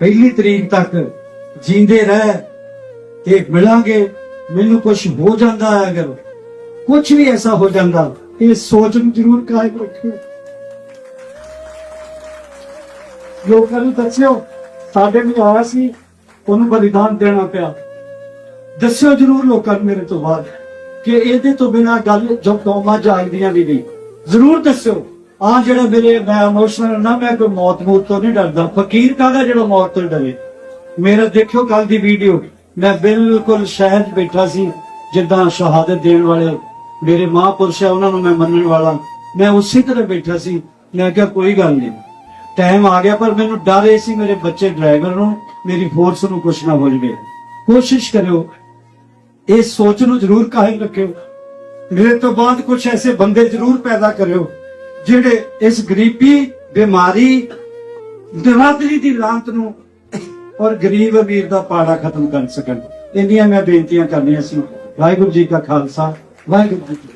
ਪਹਿਲੀ ਤਰੀਕ ਤੱਕ ਜੀਂਦੇ ਰਹਿ ਤੇ ਮਿਲਾਂਗੇ, ਮੈਨੂੰ ਕੁਝ ਹੋ ਜਾਂਦਾ ਹੈ ਅਗਰ ਕੁਝ ਵੀ ਐਸਾ ਹੋ ਜਾਂਦਾ, ਇਹ ਸੋਚ ਨੂੰ ਜ਼ਰੂਰ ਕਾਇਮ ਰੱਖਿਓ। ਲੋਕਾਂ ਨੂੰ ਦੱਸਿਓ, ਸਾਡੇ ਵੀ ਆਇਆ ਸੀ, ਉਹਨੂੰ ਬਲੀਦਾਨ ਦੇਣਾ ਪਿਆ। ਦੱਸਿਓ ਜ਼ਰੂਰ ਲੋਕਾਂ ਨੂੰ ਮੇਰੇ ਤੋਂ ਬਾਅਦ ਕਿ ਇਹਦੇ ਤੋਂ ਬਿਨਾ ਗੱਲ ਜੋ ਕੌਮਾਂ ਜਾਗਦੀਆਂ ਵੀ ਨਹੀਂ। ਜ਼ਰੂਰ ਦੱਸਿਓ। ਆ ਜਿਹੜਾ ਮੇਰੇ ਮੈਂ ਇਮੋਸ਼ਨਲ ਨਾ, ਮੈਂ ਕੋਈ ਮੌਤ ਮੂਤ ਤੋਂ ਨਹੀਂ ਡਰਦਾ। ਫਕੀਰ ਕਾਹਦਾ ਜਿਹੜਾ ਮੌਤ ਤੋਂ ਡਰੇ? ਮੇਰਾ ਦੇਖਿਓ ਕੱਲ ਦੀ ਵੀਡੀਓ ਮੈਂ ਬਿਲਕੁਲ ਸ਼ਹਿਰ ਬੈਠਾ ਸੀ, ਜਿੱਦਾਂ ਸ਼ਹਾਦਤ ਦੇਣ ਵਾਲੇ ਮੇਰੇ ਮਹਾਂਪੁਰਸ਼ ਆ, ਉਹਨਾਂ ਨੂੰ ਮੈਂ ਮੰਨਣ ਵਾਲਾ। ਮੈਂ ਉਸੇ ਤਰ੍ਹਾਂ ਬੈਠਾ ਸੀ, ਮੈਂ ਕਿਹਾ ਕੋਈ ਗੱਲ ਨਹੀਂ। ਟਾਈਮ ਆ ਗਿਆ, ਪਰ ਮੈਨੂੰ ਡਰ ਇਹ ਸੀ ਮੇਰੇ ਬੱਚੇ ਡਰਾਈਵਰ ਨੂੰ, ਮੇਰੀ ਫੋਰਸ ਨੂੰ ਕੁਛ ਨਾ ਹੋ ਜਵੇ। ਕੋਸ਼ਿਸ਼ ਕਰਿਓ, ਇਹ ਸੋਚ ਨੂੰ ਜ਼ਰੂਰ ਕਾਇਮ ਰੱਖਿਓ। ਮੇਰੇ ਤੋਂ ਬਾਅਦ ਕੁਝ ਐਸੇ ਬੰਦੇ ਜ਼ਰੂਰ ਪੈਦਾ ਕਰਿਓ ਜਿਹੜੇ ਇਸ ਗਰੀਬੀ, ਬਿਮਾਰੀ ਦਰਾਦਰੀ ਦੀ ਲਾਂਤ ਨੂੰ ਔਰ ਗਰੀਬ ਅਮੀਰ ਦਾ ਪਾੜਾ ਖਤਮ ਕਰ ਸਕਣ। ਇੰਨੀਆਂ ਮੈਂ ਬੇਨਤੀਆਂ ਕਰਨੀਆਂ ਸੀ। ਵਾਹਿਗੁਰੂ ਜੀ ਕਾ ਖਾਲਸਾ, ਵਾਹਿਗੁਰੂ ਜੀ ਕੀ